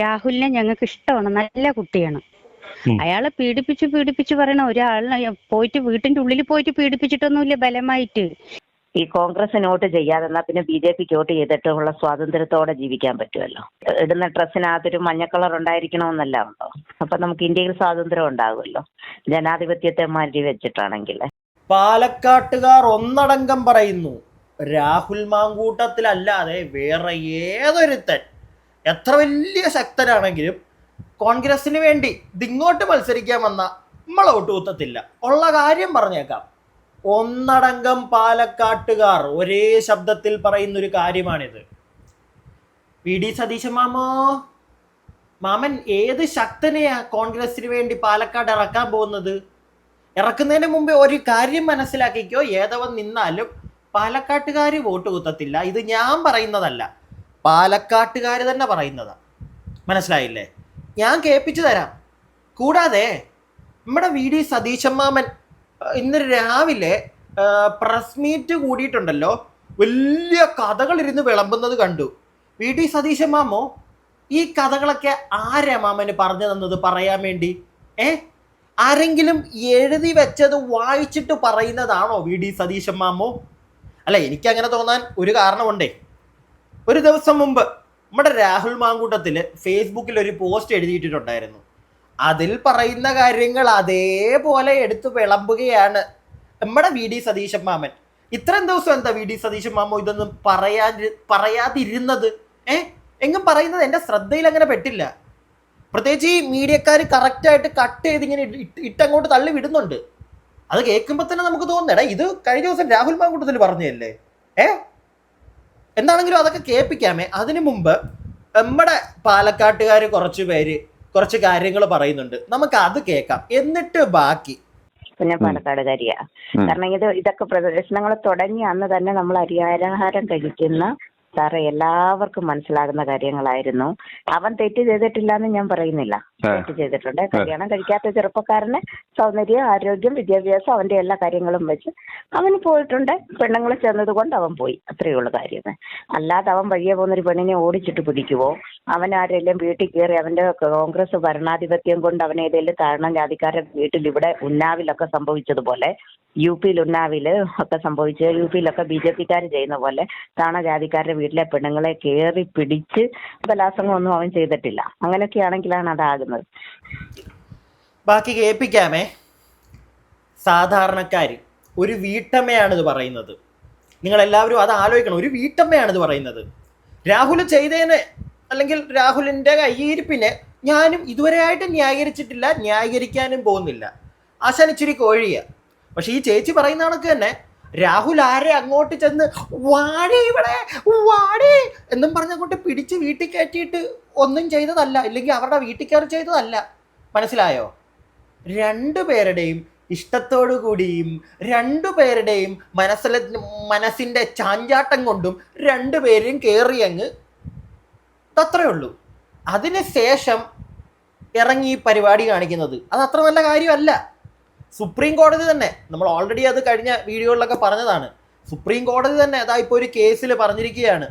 രാഹുലിനെ ഞങ്ങൾക്ക് ഇഷ്ടമാണ് നല്ല കുട്ടിയാണ്. അയാളെ പീഡിപ്പിച്ച് പീഡിപ്പിച്ച് പറയണ ഒരാളിനെ പോയിട്ട് വീട്ടിന്റെ ഉള്ളിൽ പോയിട്ട് പീഡിപ്പിച്ചിട്ടൊന്നുമില്ല ബലമായിട്ട്. ഈ കോൺഗ്രസിന് വോട്ട് ചെയ്യാതെ എന്നാ പിന്നെ ബി ജെ പിക്ക് വോട്ട് ചെയ്തിട്ടുള്ള സ്വാതന്ത്ര്യത്തോടെ ജീവിക്കാൻ പറ്റുമല്ലോ? ഇടുന്ന ഡ്രസ്സിനകത്തൊരു മഞ്ഞ കളർ ഉണ്ടായിരിക്കണമെന്നല്ല ഉണ്ടോ? അപ്പൊ നമുക്ക് ഇന്ത്യയിൽ സ്വാതന്ത്ര്യം ഉണ്ടാകുമല്ലോ ജനാധിപത്യത്തെ മാറ്റി വെച്ചിട്ടാണെങ്കിൽ. പാലക്കാട്ടുകാർ ഒന്നടങ്കം പറയുന്നു രാഹുൽ മാങ്കൂട്ടത്തിലല്ലാതെ വേറെ ഏതൊരു ഏതൊരുത്തൻ എത്ര വലിയ ശക്തരാണെങ്കിലും കോൺഗ്രസിന് വേണ്ടി ഇതിങ്ങോട്ട് മത്സരിക്കാൻ വന്ന നമ്മളെ ഒട്ടുകുത്തത്തില്ല ഉള്ള കാര്യം പറഞ്ഞേക്കാം. ഒന്നടങ്കം പാലക്കാട്ടുകാർ ഒരേ ശബ്ദത്തിൽ പറയുന്ന ഒരു കാര്യമാണിത്. വി ഡി സതീശൻ മാമോ? മാമൻ ഏത് ശക്തനെയാ കോൺഗ്രസിന് വേണ്ടി പാലക്കാട് ഇറക്കാൻ പോകുന്നത്? ഇറക്കുന്നതിന് മുമ്പേ ഒരു കാര്യം മനസ്സിലാക്കിക്കോ. ഏതവൻ നിന്നാലും പാലക്കാട്ടുകാർ വോട്ട് കുത്തത്തില്ല. ഇത് ഞാൻ പറയുന്നതല്ല. പാലക്കാട്ടുകാർ തന്നെ പറയുന്നത്. മനസ്സിലായില്ലേ? ഞാൻ കേൾപ്പിച്ചു തരാം. കൂടാതെ നമ്മുടെ വി ഡി സതീശമ്മാമൻ അഹ് ഇന്ന് രാവിലെ പ്രസ് മീറ്റ് കൂടിയിട്ടുണ്ടല്ലോ. വലിയ കഥകൾ ഇരുന്ന് വിളമ്പുന്നത് കണ്ടു. വി ഡി സതീശമ്മാമോ ഈ കഥകളൊക്കെ ആരാ മാമന് പറഞ്ഞു തന്നത് പറയാൻ വേണ്ടി? ഏ? ആരെങ്കിലും എഴുതി വെച്ചത് വായിച്ചിട്ട് പറയുന്നതാണോ വി ഡി സതീശൻ മാമോ അല്ല എനിക്കങ്ങനെ തോന്നാൻ ഒരു കാരണമുണ്ടേ. ഒരു ദിവസം മുമ്പ് നമ്മുടെ രാഹുൽ മാങ്കൂട്ടത്തിൽ ഫേസ്ബുക്കിൽ ഒരു പോസ്റ്റ് എഴുതിയിട്ടിട്ടുണ്ടായിരുന്നു അതിൽ പറയുന്ന കാര്യങ്ങൾ അതേപോലെ എടുത്തു വിളമ്പുകയാണ് നമ്മുടെ വി ഡി സതീശൻ മാമൻ. ഇത്രയും ദിവസം എന്താ വി ഡി സതീശൻ മാമോ ഇതൊന്നും പറയാ പറയാതിരുന്നത്? ഏ? എങ്ങും പറയുന്നത് എന്റെ ശ്രദ്ധയിൽ അങ്ങനെ പെട്ടില്ല. പ്രത്യേകിച്ച് ഈ മീഡിയക്കാർ കറക്റ്റായിട്ട് കട്ട് ചെയ്ത് ഇങ്ങനെ ഇട്ട് ഇട്ടങ്ങോട്ട് തള്ളി വിടുന്നുണ്ട്. അത് കേൾക്കുമ്പോൾ തന്നെ നമുക്ക് തോന്നുന്നേടാ ഇത് കഴിഞ്ഞ ദിവസം രാഹുൽ മാങ്കൂട്ടത്തിൽ പറഞ്ഞതല്ലേ? ഏ? എന്താണെങ്കിലും അതൊക്കെ കേൾപ്പിക്കാമേ. അതിനു മുമ്പ് നമ്മുടെ പാലക്കാട്ടുകാർ കുറച്ച് പേര് കുറച്ച് കാര്യങ്ങൾ പറയുന്നുണ്ട്. നമുക്ക് അത് കേൾക്കാം. എന്നിട്ട് ബാക്കി. പിന്നെ പാലക്കാട് പാലക്കാടുകാരിയാ. കാരണം ഇത് ഇതൊക്കെ പ്രദർശനങ്ങൾ തുടങ്ങി അന്ന് തന്നെ നമ്മൾ അരിയാഹാരം കഴിക്കുന്ന സാറേ എല്ലാവർക്കും മനസ്സിലാകുന്ന കാര്യങ്ങളായിരുന്നു. അവൻ തെറ്റ് ചെയ്തിട്ടില്ല എന്ന് ഞാൻ പറയുന്നില്ല. തെറ്റ് ചെയ്തിട്ടുണ്ട്. കല്യാണം കഴിക്കാത്ത ചെറുപ്പക്കാരന് സൗന്ദര്യം ആരോഗ്യം വിദ്യാഭ്യാസം അവന്റെ എല്ലാ കാര്യങ്ങളും വെച്ച് അവന് പോയിട്ടുണ്ട്. പെണ്ണുങ്ങൾ ചെന്നത് കൊണ്ട് അവൻ പോയി. അത്രയേ ഉള്ളൂ കാര്യം. അല്ലാതെ അവൻ വഴിയെ പോകുന്നൊരു പെണ്ണിനെ ഓടിച്ചിട്ട് പിടിക്കുവോ? അവൻ ആരെല്ലാം വീട്ടിൽ കയറി അവന്റെ കോൺഗ്രസ് ഭരണാധിപത്യം കൊണ്ട് അവൻ ഏതെങ്കിലും താഴ്ന്ന ജാതിക്കാരുടെ വീട്ടിൽ ഇവിടെ ഉന്നാവിലൊക്കെ സംഭവിച്ചതുപോലെ യു പിയിൽ ഉന്നാവിൽ ഒക്കെ സംഭവിച്ച് യു പിയിലൊക്കെ ബി ജെ പിക്കാർ ചെയ്യുന്ന പോലെ താണജാതിക്കാരുടെ വീട്ടിലെ പെണ്ണുങ്ങളെ കയറി പിടിച്ച് ബലാസംഗമൊന്നും അവൻ ചെയ്തിട്ടില്ല. അങ്ങനെയൊക്കെ ആണെങ്കിലാണ് അതാകുന്നത്. ബാക്കി കേൾപ്പിക്കാമേ. സാധാരണക്കാർ ഒരു വീട്ടമ്മയാണിത് പറയുന്നത്. നിങ്ങൾ എല്ലാവരും അത് ആലോചിക്കണം. ഒരു വീട്ടമ്മയാണിത് പറയുന്നത്. രാഹുൽ ചെയ്തതിന് അല്ലെങ്കിൽ രാഹുലിന്റെ കയ്യിരിപ്പിനെ ഞാനും ഇതുവരെയായിട്ട് ന്യായീകരിച്ചിട്ടില്ല ന്യായീകരിക്കാനും പോകുന്നില്ല. ആശാൻ ഇച്ചിരി കോഴിയ. പക്ഷെ ഈ ചേച്ചി പറയുന്ന കണക്ക് തന്നെ രാഹുൽ ആരെ അങ്ങോട്ട് ചെന്ന് വാടേ ഇവിടെ വാടേ എന്നും പറഞ്ഞങ്ങോട്ട് പിടിച്ച് വീട്ടിൽ കയറ്റിയിട്ട് ഒന്നും ചെയ്തതല്ല ഇല്ലെങ്കിൽ അവരുടെ വീട്ടിൽ കയറി ചെയ്തതല്ല. മനസ്സിലായോ? രണ്ടു പേരുടെയും ഇഷ്ടത്തോടു കൂടിയും രണ്ടുപേരുടെയും മനസ്സിലെ മനസ്സിന്റെ ചാഞ്ചാട്ടം കൊണ്ടും രണ്ടുപേരും കയറി അങ്ങ് അത്രേ ഉള്ളൂ അതിനുശേഷം ഇറങ്ങി ഈ പരിപാടി കാണിക്കുന്നത്. അത് അത്ര നല്ല കാര്യമല്ല. സുപ്രീം കോടതി തന്നെ. നമ്മൾ ഓൾറെഡി അത് കഴിഞ്ഞ വീഡിയോകളിലൊക്കെ പറഞ്ഞതാണ്. സുപ്രീം കോടതി തന്നെ അതാ ഇപ്പോൾ ഒരു കേസിൽ പറഞ്ഞിരിക്കുകയാണ്.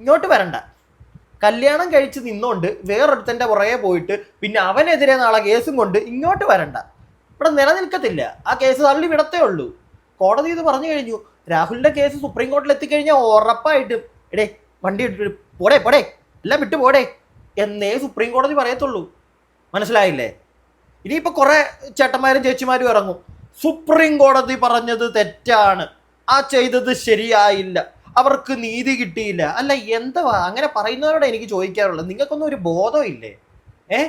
ഇങ്ങോട്ട് വരണ്ട. കല്യാണം കഴിച്ച് നിന്നോണ്ട് വേറൊരുത്തന്റെ പുറകെ പോയിട്ട് പിന്നെ അവനെതിരെ നാളെ കേസും കൊണ്ട് ഇങ്ങോട്ട് വരണ്ട. ഇവിടെ നിലനിൽക്കത്തില്ല. ആ കേസ് തള്ളി വിടത്തേ ഉള്ളൂ. കോടതി ഇത് പറഞ്ഞു കഴിഞ്ഞു. രാഹുലിന്റെ കേസ് സുപ്രീം കോടതിയിൽ എത്തിക്കഴിഞ്ഞാൽ ഉറപ്പായിട്ടും എടേ വണ്ടി ഇട്ടിട്ട് പോടേ പോടേ എല്ലാം വിട്ടു പോടേ എന്നേ സുപ്രീം കോടതി പറയത്തുള്ളൂ. മനസ്സിലായില്ലേ? ഇനിയിപ്പോ കുറെ ചേട്ടന്മാരും ചേച്ചിമാരും ഇറങ്ങും. സുപ്രീം കോടതി പറഞ്ഞത് തെറ്റാണ്. ആ ചെയ്തത് ശരിയായില്ല. അവർക്ക് നീതി കിട്ടിയില്ല. അല്ല എന്താ അങ്ങനെ പറയുന്നവരോട് എനിക്ക് ചോദിക്കാറുള്ളത്. നിങ്ങൾക്കൊന്നും ഒരു ബോധമില്ലേ? ഏ?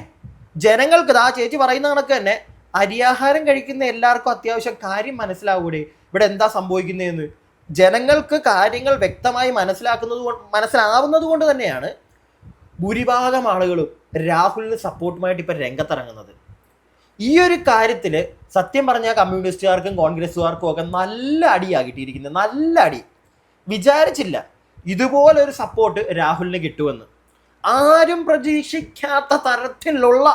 ജനങ്ങൾക്ക് ആ ചേച്ചി പറയുന്ന കണക്ക് തന്നെ അരിയാഹാരം കഴിക്കുന്ന എല്ലാവർക്കും അത്യാവശ്യം കാര്യം മനസ്സിലാവൂടെ? ഇവിടെ എന്താ സംഭവിക്കുന്നതെന്ന്? ജനങ്ങൾക്ക് കാര്യങ്ങൾ വ്യക്തമായി മനസ്സിലാക്കുന്നത് മനസ്സിലാവുന്നത് കൊണ്ട് തന്നെയാണ് ഭൂരിഭാഗം ആളുകളും രാഹുലിന് സപ്പോർട്ടുമായിട്ട് ഇപ്പം രംഗത്തിറങ്ങുന്നത്. ഈ ഒരു കാര്യത്തിൽ സത്യം പറഞ്ഞാൽ കമ്മ്യൂണിസ്റ്റുകാർക്കും കോൺഗ്രസ്സുകാർക്കും ഒക്കെ നല്ല അടിയാകിട്ടിയിരിക്കുന്നത് നല്ല അടി. വിചാരിച്ചില്ല. ഇതുപോലെ ഒരു സപ്പോർട്ട് രാഹുലിന് കിട്ടുമെന്ന്. ആരും പ്രതീക്ഷിക്കാത്ത തരത്തിലുള്ള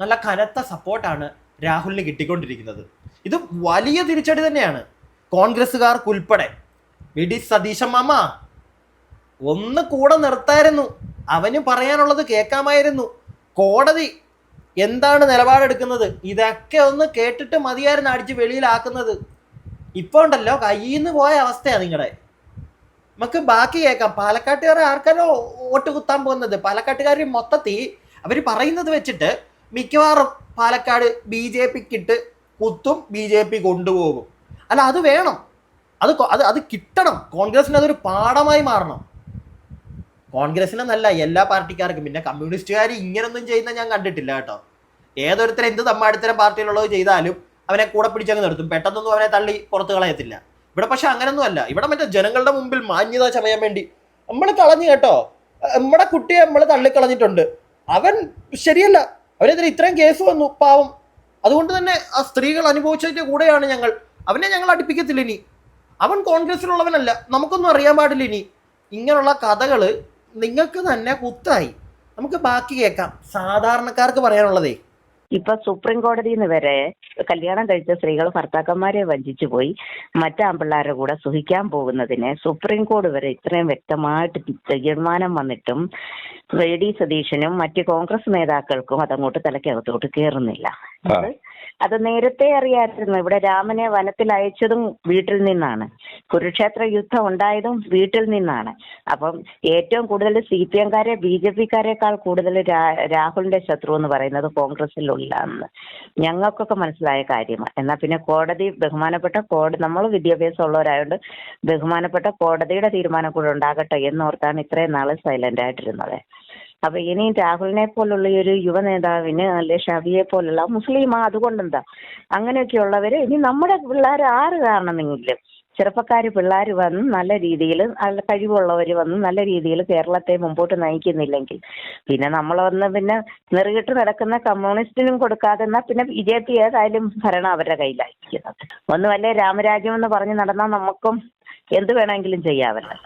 നല്ല കനത്ത സപ്പോർട്ടാണ് രാഹുലിന് കിട്ടിക്കൊണ്ടിരിക്കുന്നത്. ഇത് വലിയ തിരിച്ചടി തന്നെയാണ്. കോൺഗ്രസ്സുകാർക്കുൾപ്പെടെ വി ഡി മാമ ഒന്ന് കൂടെ നിർത്തായിരുന്നു. അവന് പറയാനുള്ളത് കേൾക്കാമായിരുന്നു. കോടതി എന്താണ് നിലപാടെടുക്കുന്നത്? ഇതൊക്കെ ഒന്ന് കേട്ടിട്ട് മതിയായിരുന്നു അടിച്ച് വെളിയിലാക്കുന്നത്. ഇപ്പൊ ഉണ്ടല്ലോ കയ്യിൽ നിന്ന് പോയ അവസ്ഥയാണ് നിങ്ങളുടെ നമുക്ക് ബാക്കി കേൾക്കാം. പാലക്കാട്ടുകാർ ആർക്കാരോ വോട്ട് കുത്താൻ പോകുന്നത്? പാലക്കാട്ടുകാർ മൊത്തത്തിൽ അവർ പറയുന്നത് വെച്ചിട്ട് മിക്കവാറും പാലക്കാട് ബി ജെ പിക്കിട്ട് കുത്തും ബി ജെ പി കൊണ്ടുപോകും. അല്ല അത് വേണം. അത് അത് അത് കിട്ടണം. കോൺഗ്രസിന് അതൊരു പാഠമായി മാറണം. കോൺഗ്രസിനെന്നല്ല എല്ലാ പാർട്ടിക്കാർക്കും. പിന്നെ കമ്മ്യൂണിസ്റ്റുകാർ ഇങ്ങനൊന്നും ചെയ്യുന്ന ഞാൻ കണ്ടിട്ടില്ല കേട്ടോ. ഏതൊരുത്തരും എന്ത് തമ്മാടിത്തരം പാർട്ടിയിലുള്ളത് ചെയ്താലും അവനെ കൂടെ പിടിച്ചങ്ങ് നിർത്തും. പെട്ടെന്നൊന്നും അവനെ തള്ളി പുറത്ത് കളയത്തില്ല. ഇവിടെ പക്ഷെ അങ്ങനൊന്നും അല്ല ഇവിടെ മറ്റേ ജനങ്ങളുടെ മുമ്പിൽ മാന്യത ചമയാൻ വേണ്ടി നമ്മൾ കളഞ്ഞു കേട്ടോ. നമ്മുടെ കുട്ടിയെ നമ്മൾ തള്ളിക്കളഞ്ഞിട്ടുണ്ട്. അവൻ ശരിയല്ല. അവനെതിരെ ഇത്രയും കേസ് വന്നു പാവം. അതുകൊണ്ട് തന്നെ ആ സ്ത്രീകൾ അനുഭവിച്ചതിന്റെ കൂടെയാണ് ഞങ്ങൾ. അവനെ ഞങ്ങൾ അടുപ്പിക്കത്തില്ല ഇനി. അവൻ കോൺഗ്രസിലുള്ളവനല്ല. നമുക്കൊന്നും അറിയാൻ പാടില്ല ഇനി. ഇങ്ങനെയുള്ള കഥകൾ നിങ്ങൾക്ക് തന്നെ കുത്തായി. നമുക്ക് ബാക്കി കേൾക്കാം. സാധാരണക്കാർക്ക് പറയാനുള്ളതേ. ഇപ്പൊ സുപ്രീം കോടതിയിൽ നിന്ന് വരെ കല്യാണം കഴിച്ച സ്ത്രീകൾ ഭർത്താക്കന്മാരെ വഞ്ചിച്ചു പോയി. മറ്റാമ്പിള്ളാരുടെ കൂടെ സുഖിക്കാൻ പോകുന്നതിന് സുപ്രീം കോടതി വരെ ഇത്രയും വ്യക്തമായിട്ട് തീരുമാനം വന്നിട്ടും എ ഡി സതീശനും മറ്റ് കോൺഗ്രസ് നേതാക്കൾക്കും അതങ്ങോട്ട് തലക്കകത്തോട്ട് കയറുന്നില്ല. അത് നേരത്തെ അറിയാമായിരുന്നു. ഇവിടെ രാമനെ വനത്തിൽ അയച്ചതും വീട്ടിൽ നിന്നാണ്. കുരുക്ഷേത്ര യുദ്ധം ഉണ്ടായതും വീട്ടിൽ നിന്നാണ്. അപ്പം ഏറ്റവും കൂടുതൽ സി പി എംകാരെ ബി ജെ പിക്കാരെക്കാൾ കൂടുതൽ രാഹുലിന്റെ ശത്രു എന്ന് പറയുന്നത് കോൺഗ്രസിലുള്ളതെന്ന് ഞങ്ങൾക്കൊക്കെ മനസ്സിലായ കാര്യമാണ്. എന്നാൽ പിന്നെ കോടതി ബഹുമാനപ്പെട്ട കോടതി നമ്മൾ വിദ്യാഭ്യാസം ഉള്ളവരായതുകൊണ്ട് ബഹുമാനപ്പെട്ട കോടതിയുടെ തീരുമാനം കൂടെ ഉണ്ടാകട്ടെ എന്നോർത്താണ് ഇത്രയും നാൾ സൈലന്റ് ആയിട്ടിരുന്നത്. അപ്പൊ ഇനി രാഹുലിനെ പോലുള്ള ഒരു യുവ നേതാവിന് അല്ലെ ഷബിയെ പോലുള്ള മുസ്ലിമാ അതുകൊണ്ടെന്താ? അങ്ങനെയൊക്കെയുള്ളവര് ഇനി നമ്മുടെ പിള്ളേർ ആറ് കാരണമെങ്കിലും ചെറുപ്പക്കാര് പിള്ളേർ വന്ന് നല്ല രീതിയിൽ നല്ല കഴിവുള്ളവർ വന്ന് നല്ല രീതിയിൽ കേരളത്തെ മുമ്പോട്ട് നയിക്കുന്നില്ലെങ്കിൽ പിന്നെ നമ്മൾ വന്ന് പിന്നെ നെറുകിട്ട് നടക്കുന്ന കമ്മ്യൂണിസ്റ്റിനും കൊടുക്കാതെ എന്നാൽ പിന്നെ ബി ജെ പി ഏതായാലും ഭരണം അവരുടെ കയ്യിലായിരിക്കുന്നത്. ഒന്ന് വല്ല രാമരാജ്യം എന്ന് പറഞ്ഞ് നടന്നാൽ നമുക്കും എന്ത് വേണമെങ്കിലും ചെയ്യാമല്ലോ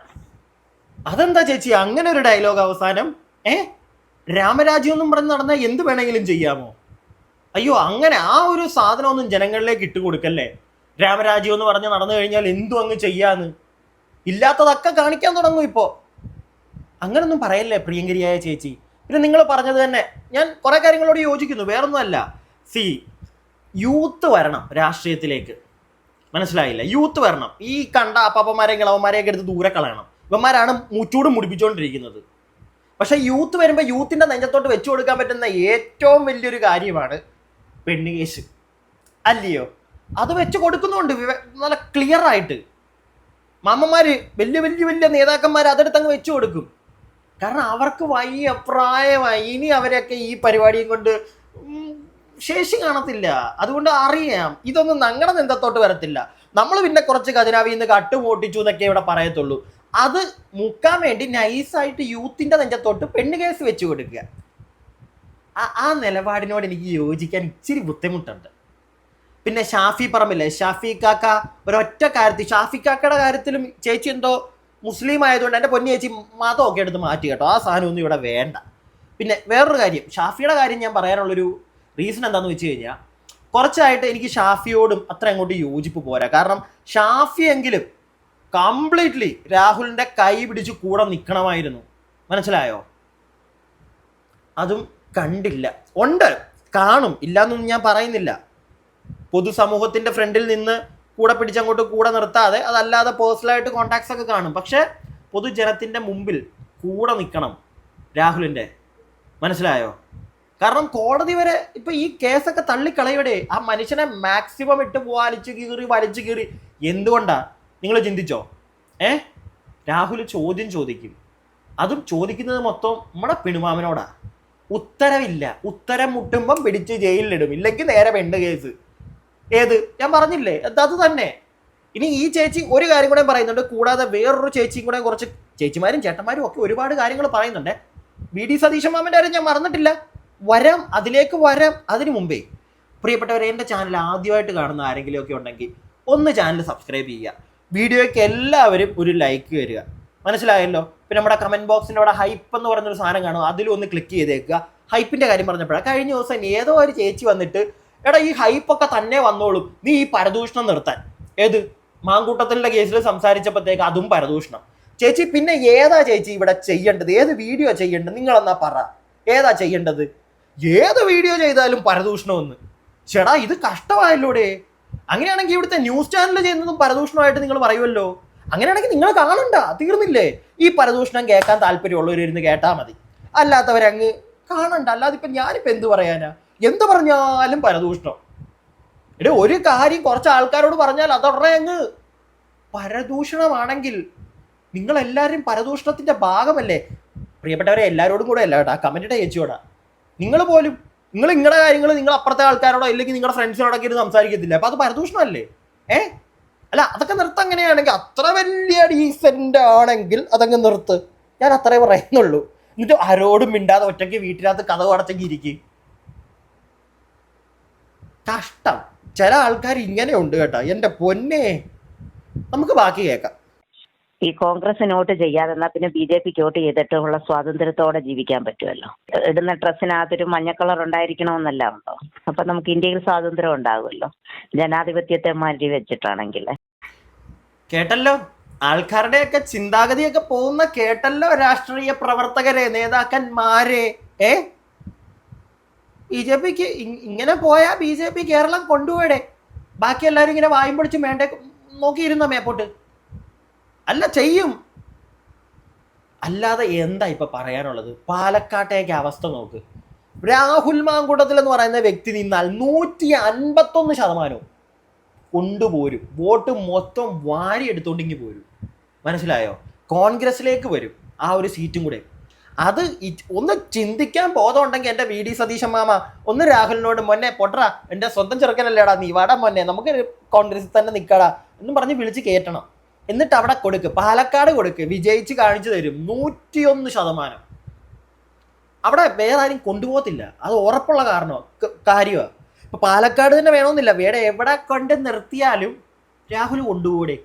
അതെന്താ ചേച്ചി? അങ്ങനെ ഒരു ഡയലോഗ് അവസാനം. ഏ? രാമരാജ്യം എന്നും പറഞ്ഞ് നടന്നാൽ എന്ത് വേണമെങ്കിലും ചെയ്യാമോ? അയ്യോ അങ്ങനെ ആ ഒരു സാധനമൊന്നും ജനങ്ങളിലേക്ക് ഇട്ട് കൊടുക്കല്ലേ? രാമരാജ്യം എന്ന് പറഞ്ഞ് നടന്നു കഴിഞ്ഞാൽ എന്തും അങ്ങ് ചെയ്യാന്ന്? ഇല്ലാത്തതൊക്കെ കാണിക്കാൻ തുടങ്ങും ഇപ്പോ. അങ്ങനൊന്നും പറയല്ലേ പ്രിയങ്കരിയായ ചേച്ചി? പിന്നെ നിങ്ങൾ പറഞ്ഞത് തന്നെ. ഞാൻ കുറെ കാര്യങ്ങളോട് യോജിക്കുന്നു വേറൊന്നുമല്ല. സി യൂത്ത് വരണം രാഷ്ട്രീയത്തിലേക്ക്. മനസ്സിലായില്ല? യൂത്ത് വരണം. ഈ കണ്ട അപ്പാപ്പന്മാരെയും കിളവന്മാരെയൊക്കെ എടുത്ത് ദൂരെ കളയണം. ഇവന്മാരാണ് മുച്ചൂട് മുടിപ്പിച്ചുകൊണ്ടിരിക്കുന്നത് പക്ഷെ യൂത്ത് വരുമ്പോൾ യൂത്തിന്റെ നെഞ്ചത്തോട്ട് വെച്ചു കൊടുക്കാൻ പറ്റുന്ന ഏറ്റവും വലിയൊരു കാര്യമാണ് പെണ്ണുകേസ് അല്ലയോ? അത് വെച്ച് കൊടുക്കുന്നുണ്ട്. നല്ല ക്ലിയർ ആയിട്ട്. മാമ്മമാർ വലിയ വലിയ വലിയ നേതാക്കന്മാർ അതെടുത്ത് അങ്ങ് വെച്ചു കൊടുക്കും. കാരണം അവർക്ക് വലിയ പ്രായമായി ഇനി അവരൊക്കെ ഈ പരിപാടിയും കൊണ്ട് ശേഷി കാണത്തില്ല. അതുകൊണ്ട് അറിയാം. ഇതൊന്നും ഞങ്ങളുടെ നെന്തത്തോട്ട് വരത്തില്ല. നമ്മൾ പിന്നെ കുറച്ച് ഖജനാവിൽ നിന്ന് കട്ട് എന്നൊക്കെ ഇവിടെ പറയത്തുള്ളൂ. അത് മുക്കാൻ വേണ്ടി നൈസായിട്ട് യൂത്തിന്റെ നെഞ്ചത്തോട്ട് പെണ്ണ് കേസ് വെച്ച് കൊടുക്കുക. ആ- നിലപാടിനോട് എനിക്ക് യോജിക്കാൻ ഇച്ചിരി ബുദ്ധിമുട്ടുണ്ട്. പിന്നെ ഷാഫി പറമ്പില്ലേ? ഷാഫി കാക്ക ഒരൊറ്റ കാര്യത്തിൽ ഷാഫി കാക്കയുടെ കാര്യത്തിലും ചേച്ചി എന്തോ മുസ്ലിം ആയതുകൊണ്ട് എന്റെ പൊന്നി ചേച്ചി മതമൊക്കെ എടുത്ത് മാറ്റി കേട്ടോ. ആ സാധനമൊന്നും ഇവിടെ വേണ്ട. പിന്നെ വേറൊരു കാര്യം ഷാഫിയുടെ കാര്യം ഞാൻ പറയാനുള്ളൊരു റീസൺ എന്താണെന്ന് വെച്ച് കഴിഞ്ഞാൽ കുറച്ചായിട്ട് എനിക്ക് ഷാഫിയോടും അത്ര അങ്ങോട്ട് യോജിപ്പ് പോരാ. കാരണം ഷാഫി എങ്കിലും കംപ്ലീറ്റ്ലി രാഹുലിന്റെ കൈ പിടിച്ച് കൂടെ നിൽക്കണമായിരുന്നു മനസ്സിലായോ? അതും കണ്ടില്ല. ഉണ്ട്. കാണും. ഇല്ലാന്നൊന്നും ഞാൻ പറയുന്നില്ല. പൊതുസമൂഹത്തിന്റെ ഫ്രണ്ടിൽ നിന്ന് കൂടെ പിടിച്ചങ്ങോട്ട് കൂടെ നിർത്താതെ അതല്ലാതെ പേഴ്സണലായിട്ട് കോണ്ടാക്ട്സ് ഒക്കെ കാണും. പക്ഷേ പൊതുജനത്തിന്റെ മുമ്പിൽ കൂടെ നിൽക്കണം രാഹുലിന്റെ. മനസ്സിലായോ? കാരണം കോടതി വരെ ഇപ്പൊ ഈ കേസൊക്കെ തള്ളിക്കളയുടെ. ആ മനുഷ്യനെ മാക്സിമം ഇട്ട് വലിച്ചു കീറി വലിച്ചു കീറി. എന്തുകൊണ്ടാ? നിങ്ങൾ ചിന്തിച്ചോ? ഏ? രാഹുൽ ചോദ്യം ചോദിക്കും. അതും ചോദിക്കുന്നത് മൊത്തം നമ്മുടെ പിണുമാമനോടാ ഉത്തരവില്ല. ഉത്തരം മുട്ടുമ്പം പിടിച്ച് ജയിലിലിടും. ഇല്ലെങ്കിൽ നേരെ പെണ്ണ് കേസ്. ഏത്? ഞാൻ പറഞ്ഞില്ലേ? അത് തന്നെ. ഇനി ഈ ചേച്ചി ഒരു കാര്യം കൂടെ പറയുന്നുണ്ട്. കൂടാതെ വേറൊരു ചേച്ചിയും കൂടെ കുറച്ച് ചേച്ചിമാരും ചേട്ടന്മാരും ഒക്കെ ഒരുപാട് കാര്യങ്ങൾ പറയുന്നുണ്ട്. വി ഡി സതീശൻ മാമന്റെ കാര്യം ഞാൻ മറന്നിട്ടില്ല. വരാം അതിലേക്ക് വരാം അതിനു മുമ്പേ. പ്രിയപ്പെട്ടവരെ എന്റെ ചാനൽ ആദ്യമായിട്ട് കാണുന്ന ആരെങ്കിലും ഒക്കെ ഉണ്ടെങ്കിൽ ഒന്ന് ചാനൽ സബ്സ്ക്രൈബ് ചെയ്യുക. വീഡിയോയ്ക്ക് എല്ലാവരും ഒരു ലൈക്ക് തരിക മനസ്സിലായല്ലോ? പിന്നെ നമ്മുടെ കമന്റ് ബോക്സിന്റെ അവിടെ ഹൈപ്പ് എന്ന് പറഞ്ഞൊരു സാധനം കാണും. അതിലൊന്ന് ക്ലിക്ക് ചെയ്തേക്കുക. ഹൈപ്പിന്റെ കാര്യം പറഞ്ഞപ്പോഴാണ് കഴിഞ്ഞ ദിവസം ഏതോ ഒരു ചേച്ചി വന്നിട്ട് എടാ ഈ ഹൈപ്പൊക്കെ തന്നെ വന്നോളും. നീ ഈ പരദൂഷണം നിർത്താൻ. ഏത്? മാങ്കൂട്ടത്തിലുള്ള കേസിൽ സംസാരിച്ചപ്പോഴത്തേക്ക് അതും പരദൂഷണം. ചേച്ചി പിന്നെ ഏതാ ചേച്ചി ഇവിടെ ചെയ്യേണ്ടത്? ഏത് വീഡിയോ ചെയ്യേണ്ടത്? നിങ്ങളെന്നാ പറ. ഏതാ ചെയ്യേണ്ടത്? ഏത് വീഡിയോ ചെയ്താലും പരദൂഷണമെന്ന്. ചേടാ ഇത് കഷ്ടമായല്ലോടെ. അങ്ങനെയാണെങ്കിൽ ഇവിടുത്തെ ന്യൂസ് ചാനൽ ചെയ്യുന്നതും പരദൂഷണമായിട്ട് നിങ്ങൾ പറയുമല്ലോ. അങ്ങനെയാണെങ്കിൽ നിങ്ങൾ കാണണ്ട തീർന്നില്ലേ? ഈ പരദൂഷണം കേൾക്കാൻ താല്പര്യമുള്ളവരിന്ന് കേട്ടാൽ മതി. അല്ലാത്തവരങ്ങ് കാണണ്ട അല്ലാതെ ഇപ്പം ഞാനിപ്പോൾ എന്ത് പറയാനാ? എന്ത് പറഞ്ഞാലും പരദൂഷണം. എടേ ഒരു കാര്യം കുറച്ച് ആൾക്കാരോട് പറഞ്ഞാൽ അതുടനെ അങ്ങ് പരദൂഷണമാണെങ്കിൽ നിങ്ങളെല്ലാവരും പരദൂഷണത്തിന്റെ ഭാഗമല്ലേ? പ്രിയപ്പെട്ടവരെ എല്ലാവരോടും കൂടെ അല്ല കേട്ടോ കമന്റിടെ ചേച്ചിയോടാ. നിങ്ങൾ പോലും നിങ്ങൾ നിങ്ങളുടെ കാര്യങ്ങൾ നിങ്ങൾ അപ്പുറത്തെ ആൾക്കാരോടോ അല്ലെങ്കിൽ നിങ്ങളുടെ ഫ്രണ്ട്സിനോടൊക്കെ ഇരുന്ന് സംസാരിക്കത്തില്ല? അപ്പൊ അത് പരദൂഷണമല്ലേ? ഏ? അല്ല അതൊക്കെ നിർത്തം അങ്ങനെയാണെങ്കിൽ അത്ര വലിയ ഡീസെന്റ് ആണെങ്കിൽ അതങ്ങ് നിർത്ത്. ഞാൻ അത്രേ പറയുന്നുള്ളൂ. എന്നിട്ട് ആരോടും മിണ്ടാതെ ഒറ്റയ്ക്ക് വീട്ടിനകത്ത് കഥ അടച്ചെങ്കിൽ ഇരിക്കും. കഷ്ടം. ചില ആൾക്കാർ ഇങ്ങനെ ഉണ്ട് കേട്ടോ. എന്റെ പൊന്നെ. നമുക്ക് ബാക്കി കേൾക്കാം. ഈ കോൺഗ്രസിന് വോട്ട് ചെയ്യാതെ എന്നാൽ പിന്നെ ബി ജെ പിക്ക് വോട്ട് ചെയ്തിട്ടുള്ള സ്വാതന്ത്ര്യത്തോടെ ജീവിക്കാൻ പറ്റുമല്ലോ? ഇടുന്ന ഡ്രസ്സിനകത്തൊരു മഞ്ഞ കളർ ഉണ്ടായിരിക്കണമെന്നല്ല ഉണ്ടോ? അപ്പൊ നമുക്ക് ഇന്ത്യയിൽ സ്വാതന്ത്ര്യം ഉണ്ടാകുമല്ലോ ജനാധിപത്യത്തെ മാറ്റി വെച്ചിട്ടാണെങ്കിൽ. കേട്ടല്ലോ? ആൾക്കാരുടെയൊക്കെ ചിന്താഗതിയൊക്കെ പോകുന്ന കേട്ടല്ലോ രാഷ്ട്രീയ പ്രവർത്തകരെ നേതാക്കന്മാരെ ഏ? ബി ജെ പിക്ക് ഇങ്ങനെ പോയാ ബി ജെ പി കേരളം കൊണ്ടുപോയടെ? ബാക്കി എല്ലാവരും ഇങ്ങനെ വായും പൊളിച്ച് വേണ്ട നോക്കിയിരുന്നോ മേപ്പോട്ട്? അല്ല ചെയ്യും. അല്ലാതെ എന്താ ഇപ്പൊ പറയാനുള്ളത്? പാലക്കാട്ടേക്ക് അവസ്ഥ നോക്ക്. രാഹുൽ മാങ്കുടത്തിൽ എന്ന് പറയുന്ന വ്യക്തി നിന്നാൽ നൂറ്റി അൻപത്തൊന്ന് ശതമാനവും കൊണ്ടുപോരും. വോട്ട് മൊത്തം വാരി എടുത്തോണ്ടെങ്കിൽ പോരും. മനസ്സിലായോ? കോൺഗ്രസിലേക്ക് വരും ആ ഒരു സീറ്റും കൂടെ. അത് ഒന്ന് ചിന്തിക്കാൻ ബോധമുണ്ടെങ്കിൽ എന്റെ വി ഡി സതീശൻ മാമ ഒന്ന് രാഹുലിനോട് മൊന്നെ പൊട്ടറ എന്റെ സ്വന്തം ചെറുക്കനല്ലേടാ നീ വാടാ മൊന്നെ നമുക്ക് കോൺഗ്രസിൽ തന്നെ നിൽക്കടാ എന്നും പറഞ്ഞ് വിളിച്ച് കയറ്റണം. എന്നിട്ട് അവിടെ കൊടുക്ക്. പാലക്കാട് കൊടുക്ക്. വിജയിച്ച് കാണിച്ചു തരും. നൂറ്റിയൊന്ന് ശതമാനം. അവിടെ വേറെ ആരും കൊണ്ടുപോകത്തില്ല. അത് ഉറപ്പുള്ള കാരണോ? കാര്യമാണ് ഇപ്പൊ പാലക്കാട് തന്നെ വേണമെന്നില്ല. വേറെ എവിടെ കൊണ്ട് നിർത്തിയാലും രാഹുൽ കൊണ്ടുപോടെ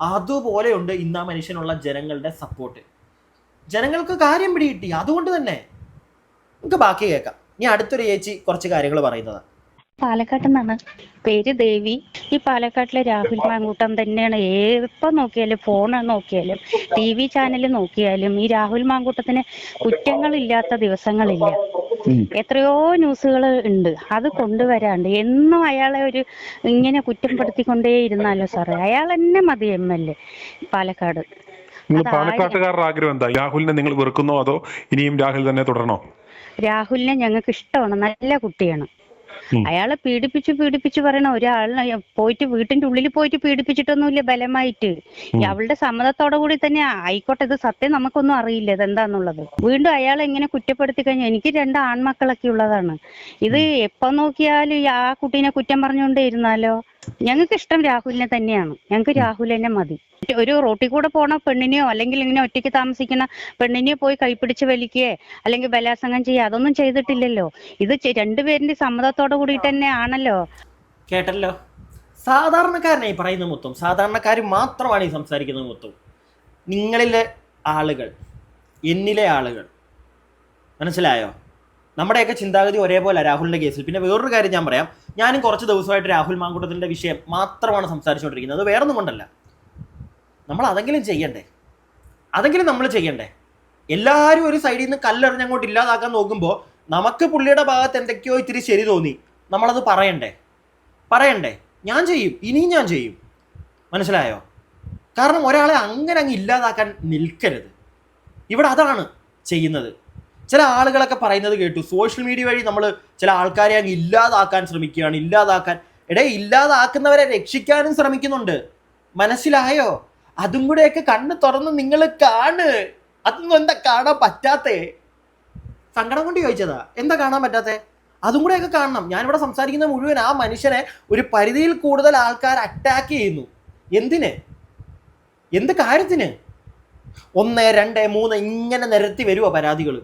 അതുപോലെയുണ്ട് ഇന്ന് ആ മനുഷ്യനുള്ള ജനങ്ങളുടെ സപ്പോർട്ട് ജനങ്ങൾക്ക് കാര്യം പിടികിട്ടി. അതുകൊണ്ട് തന്നെ. നമുക്ക് ബാക്കി കേൾക്കാം. ഇനി അടുത്തൊരു ചേച്ചി കുറച്ച് കാര്യങ്ങൾ പറയുന്നതാണ്. പാലക്കാട്ട് നിന്നാണ്. പേര് ദേവി. ഈ പാലക്കാട്ടിലെ രാഹുൽ മാങ്കൂട്ടം തന്നെയാണ്. എപ്പോ നോക്കിയാലും ഫോൺ നോക്കിയാലും ടി വി ചാനൽ നോക്കിയാലും ഈ രാഹുൽ മാങ്കൂട്ടത്തിന് കുറ്റങ്ങളില്ലാത്ത ദിവസങ്ങളില്ല. എത്രയോ ന്യൂസുകൾ ഉണ്ട്. അത് കൊണ്ടുവരാണ്ട് എന്നും അയാളെ ഒരു ഇങ്ങനെ കുറ്റപ്പെടുത്തിക്കൊണ്ടേ ഇരുന്നാലോ സാറേ? അയാൾ തന്നെ മതി എം എൽ എ പാലക്കാട്. പാലക്കാട്ടുകാരുടെ ആഗ്രഹം എന്താ രാഹുലിനെ നിങ്ങൾ വെറുക്കുന്നോ അതോ ഇനിയും രാഹുൽ തന്നെ തുടരണോ? രാഹുലിനെ ഞങ്ങൾക്ക് ഇഷ്ടമാണ്. നല്ല കുട്ടിയാണ്. അയാളെ പീഡിപ്പിച്ച് പീഡിപ്പിച്ച് പറയണ ഒരാളിനെ പോയിട്ട് വീട്ടിന്റെ ഉള്ളിൽ പോയിട്ട് പീഡിപ്പിച്ചിട്ടൊന്നുമില്ല ബലമായിട്ട്. അവളുടെ സമ്മതത്തോടു കൂടി തന്നെ ആയിക്കോട്ടെ ഇത് സത്യം നമുക്കൊന്നും അറിയില്ല ഇത് എന്താന്നുള്ളത്. വീണ്ടും അയാളെ ഇങ്ങനെ കുറ്റപ്പെടുത്തി കഴിഞ്ഞാൽ എനിക്ക് രണ്ട് ആൺമക്കളൊക്കെ ഉള്ളതാണ്. ഇത് എപ്പോ നോക്കിയാലും ആ കുട്ടീനെ കുറ്റം പറഞ്ഞുകൊണ്ടേ ഇരുന്നാലോ? ഞങ്ങൾക്ക് ഇഷ്ടം രാഹുലിനെ തന്നെയാണ്. ഞങ്ങൾക്ക് രാഹുൽ തന്നെ മതി. ഒരു റോട്ടിൽ കൂടെ പോണ പെണ്ണിനെയോ അല്ലെങ്കിൽ ഇങ്ങനെ ഒറ്റയ്ക്ക് താമസിക്കുന്ന പെണ്ണിനെയോ പോയി കൈപ്പിടിച്ച് വലിക്കുകയോ അല്ലെങ്കിൽ ബലാത്സംഗം ചെയ്യുക അതൊന്നും ചെയ്തിട്ടില്ലല്ലോ. ഇത് രണ്ടുപേരിന്റെ സമ്മതത്തോടെ കൂടിയിട്ട് തന്നെ ആണല്ലോ. കേട്ടല്ലോ? സാധാരണക്കാരനായി പറയുന്ന മൊത്തം സാധാരണക്കാർ മാത്രമാണ് ഈ സംസാരിക്കുന്നത് മൊത്തം. നിങ്ങളിലെ ആളുകൾ എന്നിലെ ആളുകൾ. മനസ്സിലായോ? നമ്മുടെയൊക്കെ ചിന്താഗതി ഒരേപോലെ രാഹുലിന്റെ കേസിൽ. പിന്നെ വേറൊരു കാര്യം ഞാൻ പറയാം. ഞാനും കുറച്ച് ദിവസമായിട്ട് രാഹുൽ മാങ്കൂട്ടത്തിന്റെ വിഷയം മാത്രമാണ് സംസാരിച്ചുകൊണ്ടിരിക്കുന്നത്. അത് വേറൊന്നും കൊണ്ടല്ല. നമ്മൾ അതെങ്കിലും ചെയ്യണ്ടേ? അതെങ്കിലും നമ്മൾ ചെയ്യണ്ടേ? എല്ലാവരും ഒരു സൈഡിൽ നിന്ന് കല്ലെറിഞ്ഞ് അങ്ങോട്ട് ഇല്ലാതാക്കാൻ നോക്കുമ്പോൾ നമുക്ക് പുള്ളിയുടെ ഭാഗത്ത് എന്തൊക്കെയോ ഇത്തിരി ശരി തോന്നി. നമ്മളത് പറയണ്ടേ? പറയണ്ടേ? ഞാൻ ചെയ്യും. ഇനിയും ഞാൻ ചെയ്യും. മനസ്സിലായോ? കാരണം ഒരാളെ അങ്ങനെ അങ്ങ് ഇല്ലാതാക്കാൻ നിൽക്കരുത്. ഇവിടെ അതാണ് ചെയ്യുന്നത്. ചില ആളുകളൊക്കെ പറയുന്നത് കേട്ടു. സോഷ്യൽ മീഡിയ വഴി നമ്മൾ ചില ആൾക്കാരെ അങ്ങ് ഇല്ലാതാക്കാൻ ശ്രമിക്കുകയാണ് ഇല്ലാതാക്കാൻ. എടേ ഇല്ലാതാക്കുന്നവരെ രക്ഷിക്കാനും ശ്രമിക്കുന്നുണ്ട്. മനസ്സിലായോ? അതും കൂടെയൊക്കെ കണ്ണ് തുറന്ന് നിങ്ങൾ കാണ്. അതൊന്നും എന്താ കാണാൻ പറ്റാത്തേ? സങ്കടം കൊണ്ട് ചോദിച്ചതാ. എന്താ കാണാൻ പറ്റാത്തേ? അതും കൂടെയൊക്കെ കാണണം. ഞാനിവിടെ സംസാരിക്കുന്ന മുഴുവൻ ആ മനുഷ്യനെ ഒരു പരിധിയിൽ കൂടുതൽ ആൾക്കാർ അറ്റാക്ക് ചെയ്യുന്നു. എന്തിന്? എന്ത് കാര്യത്തിന്? ഒന്ന് രണ്ട് മൂന്ന് ഇങ്ങനെ നിരത്തി വരുവോ പരാതികൾ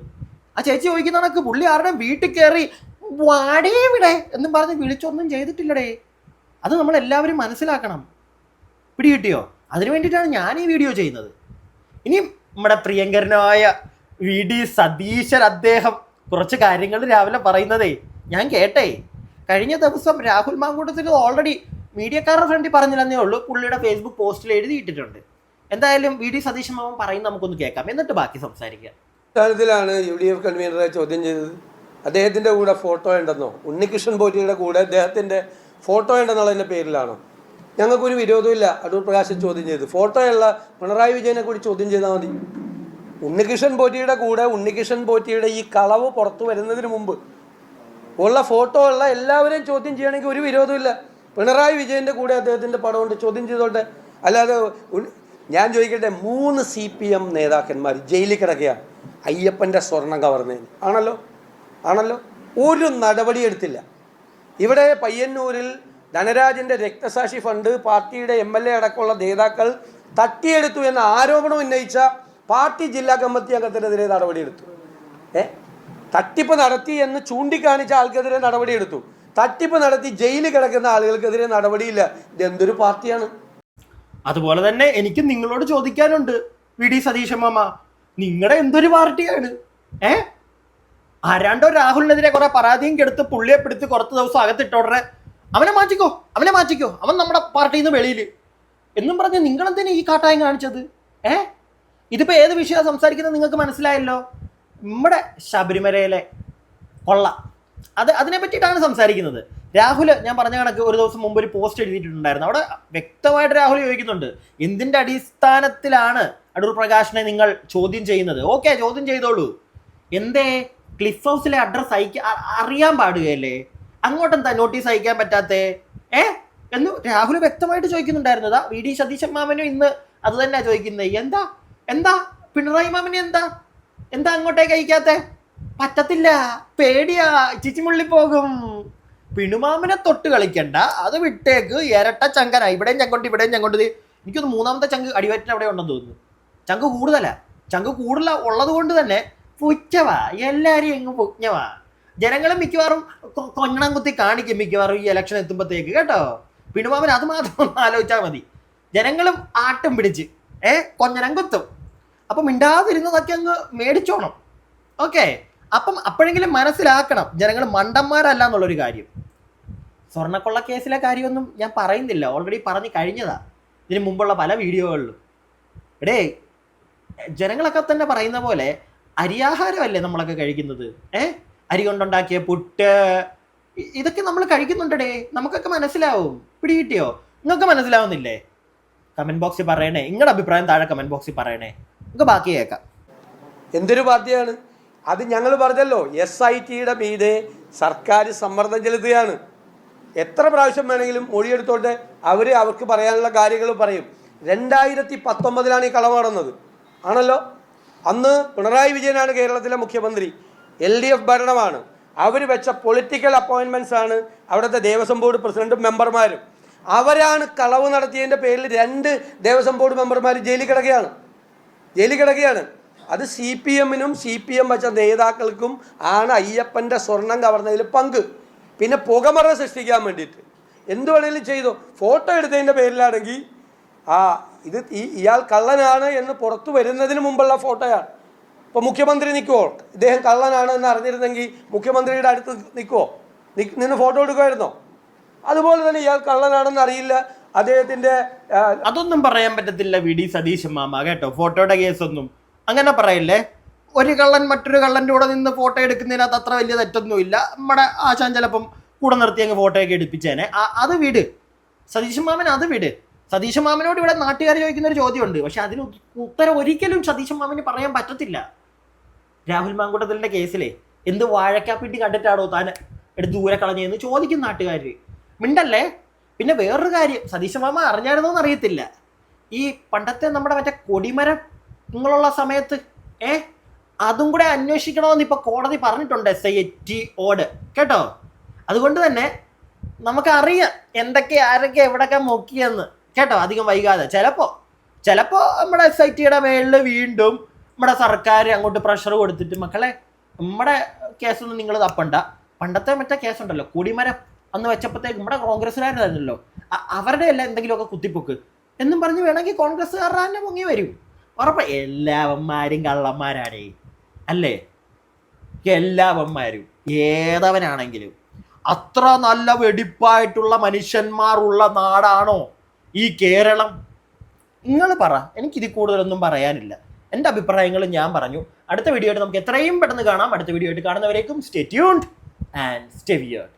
ആ ചേച്ചി ചോദിക്കുന്ന കണക്ക് പുള്ളി ആരുടെ വീട്ടിൽ കയറി വാടേ വിടെ എന്നും പറഞ്ഞ് വിളിച്ചൊന്നും ചെയ്തിട്ടില്ലടേ. അത് നമ്മൾ എല്ലാവരും മനസ്സിലാക്കണം. പിടികിട്ടിയോ? അതിനു വേണ്ടിയിട്ടാണ് ഞാൻ ഈ വീഡിയോ ചെയ്യുന്നത്. ഇനി നമ്മുടെ പ്രിയങ്കരനായ വി ഡി സതീശൻ അദ്ദേഹം കുറച്ച് കാര്യങ്ങൾ രാവിലെ പറയുന്നതേ. ഞാൻ കേട്ടേ. കഴിഞ്ഞ ദിവസം രാഹുൽ മാങ്കൂട്ടത്തിൽ ഓൾറെഡി മീഡിയക്കാരുടെ ഫ്രണ്ടിൽ പറഞ്ഞില്ലെന്നേ ഉള്ളൂ. പുള്ളിയുടെ ഫേസ്ബുക്ക് പോസ്റ്റിൽ എഴുതിയിട്ടിട്ടുണ്ട്. എന്തായാലും വി ഡി സതീശൻ മാമൻ പറയുന്നത് നമുക്കൊന്ന് കേൾക്കാം. എന്നിട്ട് ബാക്കി സംസാരിക്കാം. അടിസ്ഥാനത്തിലാണ് യു ഡി എഫ് കൺവീനറെ ചോദ്യം ചെയ്തത്. അദ്ദേഹത്തിന്റെ കൂടെ ഫോട്ടോ ഉണ്ടെന്നോ? ഉണ്ണികൃഷ്ണൻ പോറ്റിയുടെ കൂടെ അദ്ദേഹത്തിന്റെ ഫോട്ടോ ഉണ്ടെന്നുള്ളതിന്റെ പേരിലാണോ? ഞങ്ങൾക്കൊരു വിരോധമില്ല അടൂർ പ്രകാശൻ ചോദ്യം ചെയ്തു. ഫോട്ടോയുള്ള പിണറായി വിജയനെ കൂടി ചോദ്യം ചെയ്താൽ മതി. ഉണ്ണികൃഷ്ണൻ പോറ്റിയുടെ കൂടെ ഉണ്ണികൃഷ്ണൻ പോറ്റിയുടെ ഈ കളവ് പുറത്തു വരുന്നതിന് മുമ്പ് ഉള്ള ഫോട്ടോ ഉള്ള എല്ലാവരെയും ചോദ്യം ചെയ്യണമെങ്കിൽ ഒരു വിരോധമില്ല പിണറായി വിജയന്റെ കൂടെ അദ്ദേഹത്തിന്റെ പടമുണ്ട് ചോദ്യം ചെയ്തോട്ടെ. അല്ലാതെ ഞാൻ ചോദിക്കട്ടെ മൂന്ന് സി പി എം നേതാക്കന്മാർ ജയിലിൽ കിടക്കുകയാണ് അയ്യപ്പന്റെ സ്വർണം കവർന്നതിന് ആണല്ലോ? ആണല്ലോ? ഒരു നടപടി എടുത്തില്ല. ഇവിടെ പയ്യന്നൂരിൽ ധനരാജന്റെ രക്തസാക്ഷി ഫണ്ട് പാർട്ടിയുടെ എം എൽ എ അടക്കമുള്ള നേതാക്കൾ തട്ടിയെടുത്തു എന്ന ആരോപണം ഉന്നയിച്ച പാർട്ടി ജില്ലാ കമ്മിറ്റി അംഗത്തിനെതിരെ നടപടിയെടുത്തു ഏ? തട്ടിപ്പ് നടത്തി എന്ന് ചൂണ്ടിക്കാണിച്ച ആൾക്കെതിരെ നടപടിയെടുത്തു തട്ടിപ്പ് നടത്തി ജയിലിൽ കിടക്കുന്ന ആളുകൾക്കെതിരെ നടപടിയില്ല. ഇതെന്തൊരു പാർട്ടിയാണ്? അതുപോലെ തന്നെ എനിക്ക് നിങ്ങളോട് ചോദിക്കാനുണ്ട്. വി. ഡി. സതീശൻ മാമ നിങ്ങളുടെ എന്തൊരു പാർട്ടിയാണ്? ഏ? ആരാണ്ടോ രാഹുലിനെതിരെ കുറെ പരാതിയും കെടുത്ത് പുള്ളിയെ പിടിച്ച് കുറച്ച് ദിവസം അകത്തിട്ടോടനെ അവനെ മാറ്റിക്കോ അവനെ മാറ്റിക്കോ. അവൻ നമ്മുടെ പാർട്ടിയിൽ നിന്ന് വെളിയിൽ എന്നും പറഞ്ഞ് നിങ്ങൾ എന്തിനാ ഈ കാട്ടായം കാണിച്ചത്? ഏ? ഇതിപ്പോ ഏത് വിഷയം സംസാരിക്കുന്നത് നിങ്ങൾക്ക് മനസ്സിലായല്ലോ? നമ്മുടെ ശബരിമലയിലെ കൊള്ള. അത് അതിനെ പറ്റിയിട്ടാണ് സംസാരിക്കുന്നത്. രാഹുൽ ഞാൻ പറഞ്ഞ കണക്ക് ഒരു ദിവസം മുമ്പ് ഒരു പോസ്റ്റ് എഴുതിയിട്ടുണ്ടായിരുന്നു. അവിടെ വ്യക്തമായിട്ട് രാഹുൽ ചോദിക്കുന്നുണ്ട് എന്തിന്റെ അടിസ്ഥാനത്തിലാണ് അടൂർ പ്രകാശിനെ നിങ്ങൾ ചോദ്യം ചെയ്യുന്നത്? ഓക്കെ ചോദ്യം ചെയ്തോളൂ. എന്തേ? ക്ലിഫ് ഹൗസിലെ അഡ്രസ് അയക്ക അറിയാൻ പാടുകയല്ലേ? അങ്ങോട്ടെന്താ നോട്ടീസ് അയക്കാൻ പറ്റാത്തേ? ഏ? എന്ന് രാഹുൽ വ്യക്തമായിട്ട് ചോദിക്കുന്നുണ്ടായിരുന്നതാ വി. ഡി. സതീശൻ മാമനും ഇന്ന് അത് തന്നെയാ ചോദിക്കുന്നത് എന്താ? എന്താ? പിണറായി മാമന് എന്താ? എന്താ അങ്ങോട്ടേക്ക് അയക്കാത്തേ? പറ്റത്തില്ല. പേടിയാ. ചിച്ചിമുള്ളി പോകും. പിണുമാമനെ തൊട്ട് കളിക്കണ്ട. അത് വിട്ടേക്ക്. ഇരട്ട ചങ്കന. ഇവിടെയും ചങ്കൊണ്ട് ഇവിടെയും ചങ്കൊണ്ട്. എനിക്കൊന്ന് മൂന്നാമത്തെ ചങ്ക് അടിവയറ്റിന് അവിടെ ഉണ്ടെന്ന് തോന്നുന്നു. ചങ്ക് കൂടുതലാ. ചങ്ക് കൂടുതല ഉള്ളത് കൊണ്ട് തന്നെ പുച്ചവാ എല്ലാരും എങ്ങ് പുഞ്ഞവാ ജനങ്ങൾ മിക്കവാറും കൊഞ്ഞണം കുത്തി കാണിക്കും മിക്കവാറും ഈ ഇലക്ഷൻ എത്തുമ്പോഴത്തേക്ക് കേട്ടോ? പിണുമാമൻ അത് മാത്രം ആലോചിച്ചാൽ മതി. ജനങ്ങളും ആട്ടും പിടിച്ച്. ഏ? കൊഞ്ഞനം കുത്തും. അപ്പം മിണ്ടാതിരുന്നതൊക്കെ അങ്ങ് മേടിച്ചോണം. ഓക്കെ? അപ്പം അപ്പോഴെങ്കിലും മനസ്സിലാക്കണം. ജനങ്ങൾ മണ്ടന്മാരല്ല എന്നുള്ളൊരു കാര്യം. സ്വർണക്കൊള്ള കേസിലെ കാര്യമൊന്നും ഞാൻ പറയുന്നില്ല. ഓൾറെഡി പറഞ്ഞു കഴിഞ്ഞതാ. ഇതിനു മുമ്പുള്ള പല വീഡിയോകളിലും. എടേ ജനങ്ങളൊക്കെ തന്നെ പറയുന്ന പോലെ അരിയാഹാരമല്ലേ നമ്മളൊക്കെ കഴിക്കുന്നത്? ഏ? അരി കൊണ്ടുണ്ടാക്കിയ പുട്ട്. ഇതൊക്കെ നമ്മൾ കഴിക്കുന്നുണ്ടടേ. നമുക്കൊക്കെ മനസ്സിലാവും. പിടികിട്ടിയോ? നിങ്ങൾക്ക് മനസ്സിലാവുന്നില്ലേ? കമന്റ് ബോക്സിൽ പറയണേ. നിങ്ങളുടെ അഭിപ്രായം താഴെ കമന്റ് ബോക്സിൽ പറയണേ. നമുക്ക് ബാക്കി കേൾക്കാം. എന്തൊരു ബാധ്യതയാണ് അത് ഞങ്ങൾ പറഞ്ഞല്ലോ എസ് ഐ ടിയുടെ മീതെ സർക്കാർ സമ്മർദ്ദം ചെലുത്തുകയാണ്. എത്ര പ്രാവശ്യം വേണമെങ്കിലും മൊഴിയെടുത്തോട്ടെ അവർ അവർക്ക് പറയാനുള്ള കാര്യങ്ങൾ പറയും. രണ്ടായിരത്തി പത്തൊമ്പതിലാണ് ഈ കളവ് ആണല്ലോ? അന്ന് പിണറായി വിജയനാണ് കേരളത്തിലെ മുഖ്യമന്ത്രി. എൽ ഡി എഫ് ഭരണമാണ്. അവർ വെച്ച പൊളിറ്റിക്കൽ അപ്പോയിൻമെന്റ്സ് ആണ് അവിടുത്തെ ദേവസ്വം ബോർഡ് പ്രസിഡന്റും മെമ്പർമാരും. അവരാണ് കളവ് നടത്തിയതിന്റെ പേരിൽ രണ്ട് ദേവസ്വം ബോർഡ് മെമ്പർമാർ ജയിലിൽ കിടക്കുകയാണ്. ജയിലിൽ കിടക്കുകയാണ്. അത് സി പി എമ്മിനും സി പി എം വെച്ച നേതാക്കൾക്കും ആണ് അയ്യപ്പന്റെ സ്വർണം കവർന്നതിൽ പങ്ക്. പിന്നെ പുകമറ സൃഷ്ടിക്കാൻ വേണ്ടിയിട്ട്. എന്ത് വേണേലും ചെയ്തു. ഫോട്ടോ എടുത്തതിന്റെ പേരിലാണെങ്കിൽ ആ ഇത് ഇയാൾ കള്ളനാണ് എന്ന് പുറത്തു വരുന്നതിന് മുമ്പുള്ള ഫോട്ടോയാണ്. ഇപ്പോൾ മുഖ്യമന്ത്രി നിൽക്കുമോ ഇദ്ദേഹം കള്ളനാണ് എന്ന് അറിഞ്ഞിരുന്നെങ്കിൽ മുഖ്യമന്ത്രിയുടെ അടുത്ത് നിൽക്കുമോ നിന്ന് ഫോട്ടോ എടുക്കുമായിരുന്നോ? അതുപോലെ തന്നെ ഇയാൾ കള്ളനാണെന്ന് അറിയില്ല. അദ്ദേഹത്തിന്റെ അതൊന്നും പറയാൻ പറ്റത്തില്ല വി ഡി സതീശൻ മാമ കേട്ടോ? ഫോട്ടോയുടെ കേസൊന്നും. അങ്ങനെ പറയില്ലേ? ഒരു കള്ളൻ മറ്റൊരു കള്ളന്റെ കൂടെ നിന്ന് ഫോട്ടോ എടുക്കുന്നതിനകത്ത് അത്ര വലിയ തെറ്റൊന്നുമില്ല. നമ്മുടെ ആശാൻ ചിലപ്പം കൂടെ നിർത്തി അങ്ങ് ഫോട്ടോയൊക്കെ എടുപ്പിച്ചേനെ. അത് വിട്. സതീശൻ മാമൻ അത് വിട്. സതീശൻ മാമനോട് ഇവിടെ നാട്ടുകാർ ചോദിക്കുന്ന ഒരു ചോദ്യമുണ്ട്. പക്ഷെ അതിന് ഉത്ത- ഉത്തരം ഒരിക്കലും സതീശൻ മാമന് പറയാൻ പറ്റത്തില്ല. രാഹുൽ മാങ്കൂട്ടത്തിലിന്റെ കേസിലെ എന്ത് വാഴക്കാപ്പിട്ടി കണ്ടിട്ടാണോ താൻ എടുത്ത് ദൂരെ കളഞ്ഞതെന്ന് ചോദിക്കും നാട്ടുകാർ മിണ്ടല്ലേ? പിന്നെ വേറൊരു കാര്യം സതീശൻ മാമ അറിഞ്ഞായിരുന്നോന്ന് അറിയത്തില്ല ഈ പണ്ടത്തെ നമ്മുടെ മറ്റേ കൊടിമരം നിങ്ങളുള്ള സമയത്ത് ഏ? അതും കൂടെ അന്വേഷിക്കണമെന്ന് ഇപ്പൊ കോടതി പറഞ്ഞിട്ടുണ്ട് എസ് ഐ ടി ഓട് കേട്ടോ? അതുകൊണ്ട് തന്നെ നമുക്കറിയാം എന്തൊക്കെ ആരൊക്കെ എവിടൊക്കെ മുക്കിയെന്ന്. കേട്ടോ? അധികം വൈകാതെ. ചിലപ്പോ ചിലപ്പോ നമ്മുടെ എസ് ഐ ടിയുടെ മേളിൽ വീണ്ടും നമ്മുടെ സർക്കാർ അങ്ങോട്ട് പ്രഷർ കൊടുത്തിട്ട് മക്കളെ നമ്മുടെ കേസൊന്നും നിങ്ങൾ തപ്പണ്ട. പണ്ടത്തെ മറ്റേ കേസുണ്ടല്ലോ കൂടിമരം അന്ന് വെച്ചപ്പോഴത്തേക്ക് നമ്മുടെ കോൺഗ്രസ്സുകാരായിരുന്നല്ലോ അവരുടെ എല്ലാം എന്തെങ്കിലുമൊക്കെ കുത്തിപ്പൊക്ക്. എന്നും പറഞ്ഞ് വേണമെങ്കിൽ കോൺഗ്രസ്സുകാരുടെ തന്നെ പൊങ്ങി വരും. ഉറപ്പ എല്ലാവന്മാരും കള്ളന്മാരാണേ. അല്ലേ? എല്ലാവന്മാരും ഏതവനാണെങ്കിലും. അത്ര നല്ല വെടിപ്പായിട്ടുള്ള മനുഷ്യന്മാരുള്ള നാടാണോ ഈ കേരളം? നിങ്ങൾ പറ. എനിക്കിതിൽ കൂടുതലൊന്നും പറയാനില്ല. എന്റെ അഭിപ്രായങ്ങൾ ഞാൻ പറഞ്ഞു. അടുത്ത വീഡിയോ ആയിട്ട് നമുക്ക് എത്രയും പെട്ടെന്ന് കാണാം. അടുത്ത വീഡിയോ ആയിട്ട് കാണുന്നവരേക്കും stay tuned and stay weird